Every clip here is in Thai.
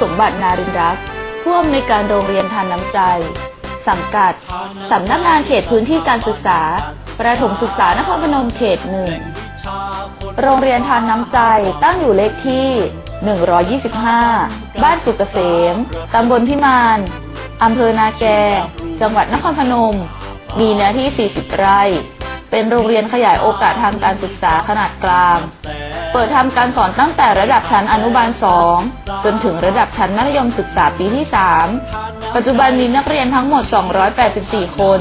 สมบัตินารินรักผู้อำนวยการโรงเรียนทานน้ำใจ สังกัด สำนักงานเขตพื้นที่การศึกษา ประถมศึกษานครพนมเขตหนึ่ง โรงเรียนทานน้ำใจตั้งอยู่เลขที่ 125 บ้านสุกเกษม ตำบลพิมานอำเภอนาแก จังหวัดนครพนม มีเนื้อที่ 40 ไร่ เป็นโรงเรียนขยายโอกาสทางการศึกษาขนาดกลาง เปิดทำการสอนตั้งแต่ระดับชั้นอนุบาล 2 จนถึงระดับชั้นมัธยมศึกษาปีที่ 3 ปัจจุบันมีนักเรียนทั้งหมด 284 คน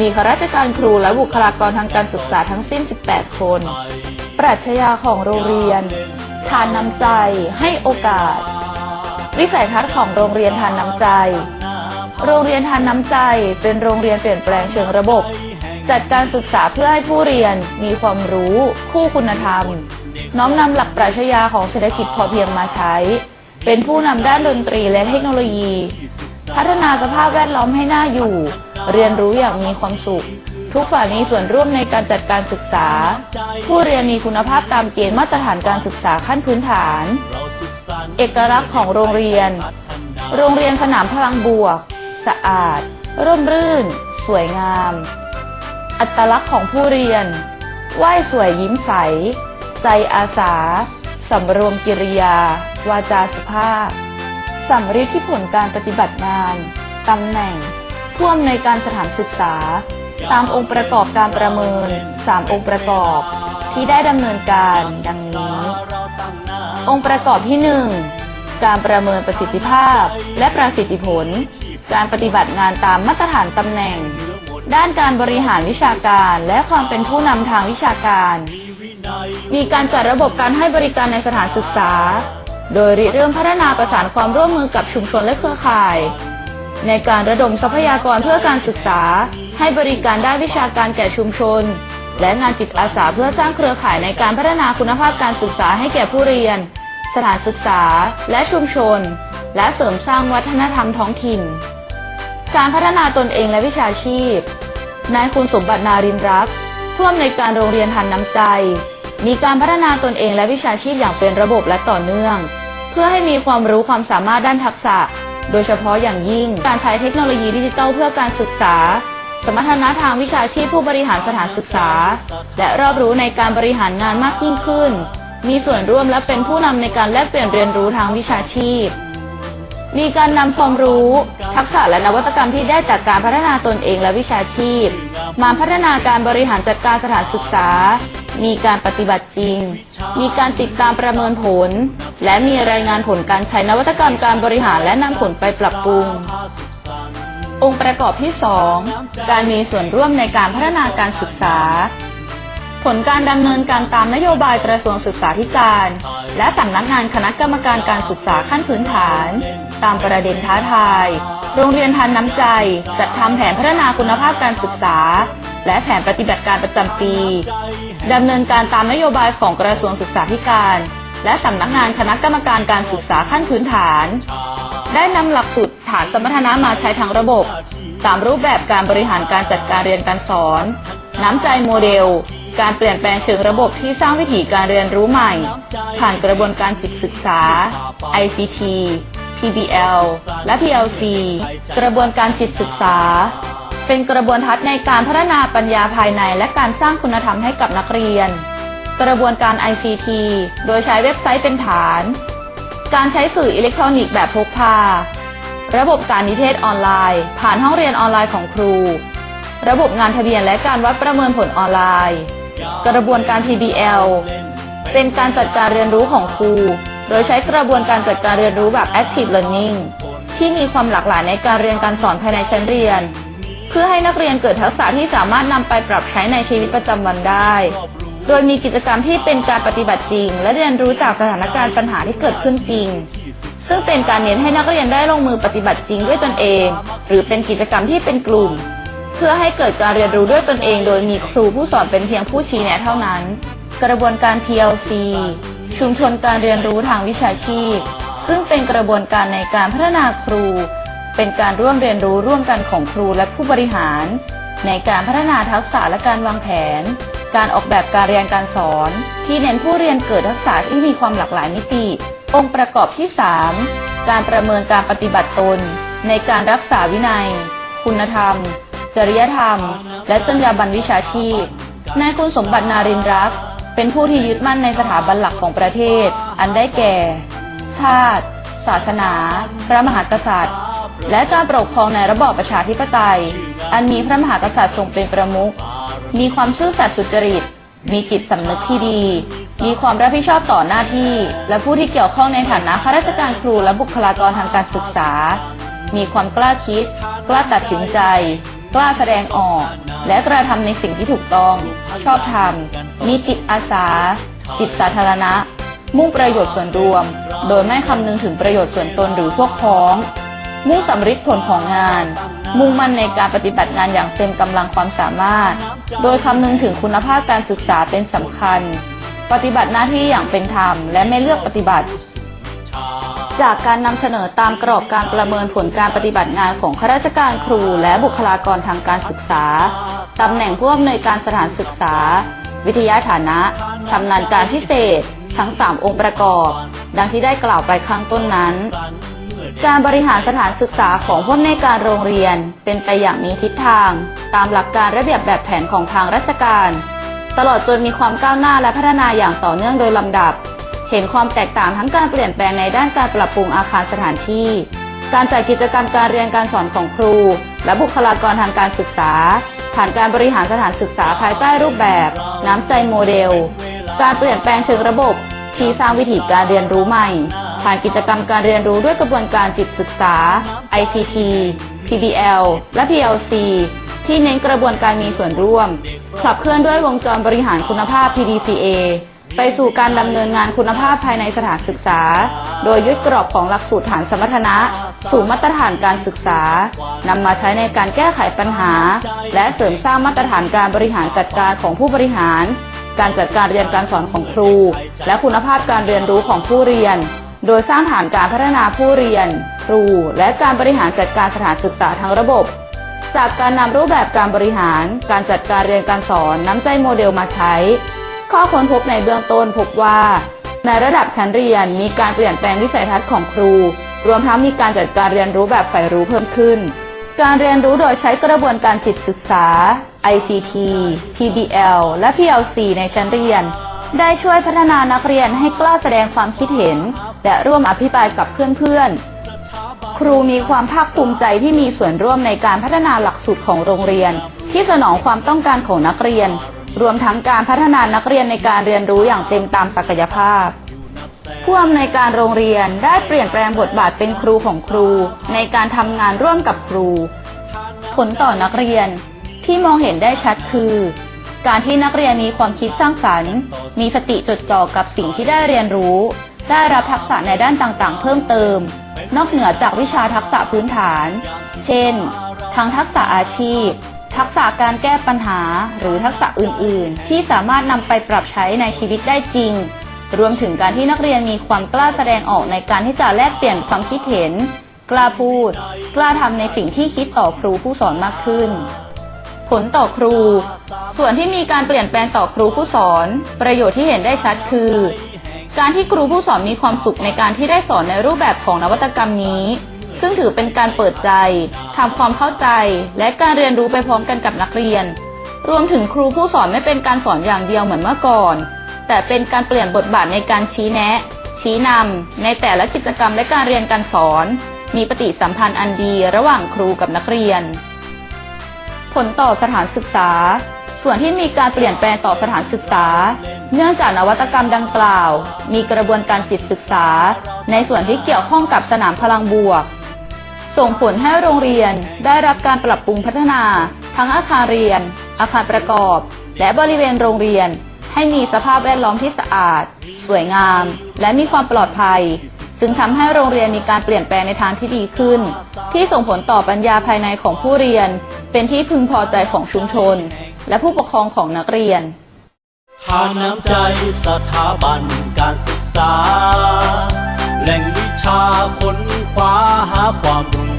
มีข้าราชการครูและบุคลากรทางการศึกษาทั้งสิ้น 18 คน ปรัชญาของโรงเรียน ทานน้ำใจ ให้โอกาส วิสัยทัศน์ของโรงเรียนทานน้ำใจ โรงเรียนทานน้ำใจ เป็นโรงเรียนเปลี่ยนแปลงเชิงระบบ จัดการศึกษาเพื่อให้ผู้เรียนมีความรู้ คู่คุณธรรม น้อมนำหลักปรัชญาของเศรษฐกิจพอเพียงมาใช้ เป็นผู้นำด้านดนตรีและเทคโนโลยี พัฒนาสภาพแวดล้อมให้น่าอยู่ เรียนรู้อย่างมีความสุข ทุกฝ่ายมีส่วนร่วมในการจัดการศึกษา ผู้เรียนมีคุณภาพตามเกณฑ์มาตรฐานการศึกษาขั้นพื้นฐาน เอกลักษณ์ของโรงเรียน โรงเรียนสนามพลังบวก สะอาด ร่มรื่น สวยงาม อัตลักษณ์ของผู้เรียน ไหว้สวยยิ้มใส ใจอาสา สำรวมกิริยา วาจาสุภาพสำริดที่ผลการปฏิบัติงานตำแหน่งผู้อำนวยการสถานศึกษา ตามองค์ประกอบการประเมิน 3 องค์ประกอบ ที่ได้ดำเนินการดังนี้ องค์ประกอบที่ 1 การประเมินประสิทธิภาพและประสิทธิผล การปฏิบัติงานตามมาตรฐานตำแหน่ง ด้านการบริหารวิชาการและความเป็นผู้นำทางวิชาการ มีการจัดระบบการให้บริการในสถานศึกษา โดยริเริ่มพัฒนาประสานความร่วมมือกับชุมชนและเครือข่าย ในการระดมทรัพยากรเพื่อการศึกษา ให้บริการด้านวิชาการแก่ชุมชน และงานจิตอาสาเพื่อสร้างเครือข่ายในการพัฒนาคุณภาพการศึกษาให้แก่ผู้เรียน สถานศึกษา และชุมชน และเสริมสร้างวัฒนธรรมท้องถิ่น การพัฒนาตนเองและวิชาชีพ นายคุณสมบัตินารินรักษ์ผู้อำนวยการโรงเรียนทันน้ำใจ มีการพัฒนาตนเองและวิชาชีพอย่างเป็นระบบและต่อเนื่อง เพื่อให้มีความรู้ความสามารถด้านทักษะ โดยเฉพาะอย่างยิ่งการใช้เทคโนโลยีดิจิทัลเพื่อการศึกษา สมรรถนะทางวิชาชีพผู้บริหารสถานศึกษา และรอบรู้ในการบริหารงานมากยิ่งขึ้น มีส่วนร่วมและเป็นผู้นำในการแลกเปลี่ยนเรียนรู้ทางวิชาชีพ มีการนำความรู้ ทักษะและนวัตกรรมที่ได้จากการพัฒนาตนเองและวิชาชีพ มาพัฒนาการบริหารจัดการสถานศึกษา มีการปฏิบัติจริง มีการติดตามประเมินผล และมีรายงานผลการใช้นวัตกรรมการบริหารและนำผลไปปรับปรุง องค์ประกอบที่ 2 การมีส่วนร่วมในการพัฒนาการศึกษา ผลการดำเนินการตามนโยบายกระทรวงศึกษาธิการ และสำนักงานคณะกรรมการการศึกษาขั้นพื้นฐาน ตามประเด็นท้าทาย โรงเรียนทันน้ำใจ จัดทำแผนพัฒนาคุณภาพการศึกษา และแผนปฏิบัติการประจำปีดำเนินการตามนโยบายของกระทรวงศึกษาธิการ และสำนักงานคณะกรรมการการศึกษาขั้นพื้นฐาน ได้นำหลักสูตรฐานสมรรถนะมาใช้ทั้งระบบ ตามรูปแบบการบริหารการจัดการเรียนการสอน น้ำใจโมเดล การเปลี่ยนแปลงเชิงระบบที่สร้างวิถีการเรียนรู้ใหม่ ผ่านกระบวนการจิตศึกษา ICT PBL และ PLC กระบวนการจิตศึกษา เป็นกระบวนทัศน์ในการพัฒนาปัญญาภายในและการสร้างคุณธรรมให้กับนักเรียน กระบวนการ ICT โดยใช้เว็บไซต์เป็นฐาน การใช้สื่ออิเล็กทรอนิกส์แบบพกพา ระบบการนิเทศออนไลน์ ผ่านห้องเรียนออนไลน์ของครู ระบบงานทะเบียนและการวัดประเมินผลออนไลน์ กระบวนการ PBL เป็นการจัดการเรียนรู้ของครู โดยใช้กระบวนการจัดการเรียนรู้แบบ Active Learning ที่มีความหลากหลายในการเรียนการสอนภายในชั้นเรียน เพื่อให้นักเรียนเกิดทักษะที่สามารถนำไปปรับใช้ในชีวิตประจำวันได้ โดยมีกิจกรรมที่เป็นการปฏิบัติจริง และเรียนรู้จากสถานการณ์ปัญหาที่เกิดขึ้นจริง ซึ่งเป็นการเน้นให้นักเรียนได้ลงมือปฏิบัติจริงด้วยตนเอง หรือเป็นกิจกรรมที่เป็นกลุ่ม เพื่อให้เกิดการเรียนรู้ด้วยตนเอง โดยมีครูผู้สอนเป็นเพียงผู้ชี้แนะเท่านั้น กระบวนการ PLC ชุมชนการเรียนรู้ทางวิชาชีพ ซึ่งเป็นกระบวนการในการพัฒนาครู เป็นการร่วมเรียนรู้ร่วมกันของครูและผู้บริหาร ในการพัฒนาทักษะและการวางแผน การออกแบบการเรียนการสอน ที่เน้นผู้เรียนเกิดทักษะที่มีความหลากหลายมิติ องค์ประกอบที่ 3 การประเมินการปฏิบัติตน ในการรักษาวินัย คุณธรรม จริยธรรม และจรรยาบรรณวิชาชีพ นายคุณสมบัตินารินทร์รัก เป็นผู้ที่ยึดมั่นในสถาบันหลักของประเทศ อันได้แก่ ชาติ ศาสนา พระมหากษัตริย์ และการปกครองในระบอบประชาธิปไตย อันมีพระมหากษัตริย์ทรงเป็นประมุข มีความซื่อสัตย์สุจริต มีจิตสำนึกที่ดี มีความรับผิดชอบต่อหน้าที่ และผู้ที่เกี่ยวข้องในฐานะข้าราชการครูและบุคลากรทางการศึกษา มีความกล้าคิด กล้าตัดสินใจ กล้าแสดงออก และกระทำในสิ่งที่ถูกต้อง ชอบธรรม มีจิตอาสา จิตสาธารณะ มุ่งประโยชน์ส่วนรวม โดยไม่คำนึงถึงประโยชน์ส่วนตนหรือพวกพ้อง มุ่งสำฤทธิ์ผลของงาน มุ่งมั่นในการปฏิบัติงานอย่างเต็มกำลังความสามารถ โดยคำนึงถึงคุณภาพการศึกษาเป็นสำคัญ ปฏิบัติหน้าที่อย่างเป็นธรรม และไม่เลือกปฏิบัติ จากการนำเสนอตามกรอบการประเมินผลการปฏิบัติงานของข้าราชการครูและบุคลากรทางการศึกษา ตำแหน่งผู้อำนวยการสถานศึกษา วิทยาฐานะชำนาญการพิเศษ ทั้ง 3 องค์ประกอบ ดังที่ได้กล่าวไปข้างต้นนั้น การบริหารสถานศึกษาของผู้อำนวยการโรงเรียน เป็นไปอย่างมีทิศทาง ตามหลักการระเบียบแบบแผนของทางราชการ ตลอดจนมีความก้าวหน้าและพัฒนาอย่างต่อเนื่องโดยลำดับ เห็นความแตกต่างทั้งการเปลี่ยนแปลงในด้านการปรับปรุงอาคารสถานที่ การจัดกิจกรรมการเรียนการสอนของครู และบุคลากรทางการศึกษา ผ่านการบริหารสถานศึกษาภายใต้รูปแบบ น้ำใจโมเดล การเปลี่ยนแปลงเชิงระบบที่สร้างวิถีการเรียนรู้ใหม่ ผ่านกิจกรรมการเรียนรู้ด้วยกระบวนการจิตศึกษา ICT PBL และ PLC ที่เน้นกระบวนการมีส่วนร่วม ขับเคลื่อนด้วยวงจรบริหารคุณภาพ PDCA ไปสู่การดำเนินงานคุณภาพภายในสถานศึกษา โดยยึดกรอบของหลักสูตรฐานสมรรถนะ สู่มาตรฐานการศึกษานำมาใช้ในการแก้ไขปัญหา และเสริมสร้างมาตรฐานการบริหารจัดการของผู้บริหาร การจัดการเรียนการสอนของครู และคุณภาพการเรียนรู้ของผู้เรียน โดยสร้างฐานการพัฒนาผู้เรียน ครู และการบริหารจัดการสถานศึกษาทั้งระบบ จากการนำรูปแบบการบริหาร การจัดการเรียนการสอนน้ำใจโมเดลมาใช้ ข้อค้นพบในเบื้องต้นพบว่า ในระดับชั้นเรียนมีการเปลี่ยนแปลงวิสัยทัศน์ของครู รวมทั้งมีการจัดการเรียนรู้แบบใฝ่รู้เพิ่มขึ้น การเรียนรู้โดยใช้กระบวนการจิตศึกษา ICT PBL และ PLC ในชั้นเรียน ได้ช่วยพัฒนานักเรียนให้กล้าแสดงความคิดเห็น และร่วมอภิปรายกับเพื่อนๆ ครูมีความภาคภูมิใจที่มีส่วนร่วมในการพัฒนาหลักสูตรของโรงเรียน ที่สนองความต้องการของนักเรียน รวมทั้งการพัฒนานักเรียนในการเรียนรู้อย่างเต็มตามศักยภาพ ผู้อำนวยการโรงเรียนได้เปลี่ยนแปลงบทบาทเป็นครูของครู ในการทำงานร่วมกับครู ผลต่อนักเรียนที่มองเห็นได้ชัดคือ การที่นักเรียนมีความคิดสร้างสรรค์ มีสติจดจ่อกับสิ่งที่ได้เรียนรู้ ได้รับทักษะในด้านต่างๆ เพิ่มเติม นอกเหนือจากวิชาทักษะพื้นฐาน เช่น ทั้งทักษะอาชีพ ทักษะการแก้ปัญหาหรือทักษะอื่น ๆ ที่สามารถนำไปปรับใช้ในชีวิตได้จริง รวมถึงการที่นักเรียนมีความกล้าแสดงออกในการที่จะแลกเปลี่ยนความคิดเห็น กล้าพูด กล้าทำในสิ่งที่คิดต่อครูผู้สอนมากขึ้น ผลต่อครู ส่วนที่มีการเปลี่ยนแปลงต่อครูผู้สอน ประโยชน์ที่เห็นได้ชัดคือ การที่ครูผู้สอนมีความสุขในการที่ได้สอนในรูปแบบของนวัตกรรมนี้ ซึ่งถือเป็นการเปิดใจทำความเข้าใจ และการเรียนรู้ไปพร้อมกันกับนักเรียน รวมถึงครูผู้สอนไม่เป็นการสอนอย่างเดียวเหมือนเมื่อก่อน แต่เป็นการเปลี่ยนบทบาทในการชี้แนะ ชี้นำในแต่ละกิจกรรมและการเรียนการสอน มีปฏิสัมพันธ์อันดีระหว่างครูกับนักเรียน ผลต่อสถานศึกษา ส่วนที่มีการเปลี่ยนแปลงต่อสถานศึกษา เนื่องจากนวัตกรรมดังกล่าว มีกระบวนการจิตศึกษา ในส่วนที่เกี่ยวข้องกับสนามพลังบวก ส่งผลให้โรงเรียนได้รับการปรับปรุงพัฒนา ทั้งอาคารเรียน อาคารประกอบ และบริเวณโรงเรียน ให้มีสภาพแวดล้อมที่สะอาด สวยงาม และมีความปลอดภัย ซึ่งทำให้โรงเรียนมีการเปลี่ยนแปลงในทางที่ดีขึ้น ที่ส่งผลต่อปัญญาภายในของผู้เรียน เป็นที่พึงพอใจของชุมชน และผู้ปกครองของนักเรียนทานน้ำใจสถาบันการศึกษา แหล่งวิชาค้นคว้าหาความรู้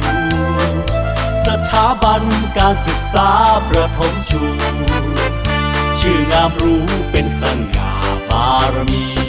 สถาบันการศึกษาประถมชู ชื่องามรู้เป็นสง่าบารมี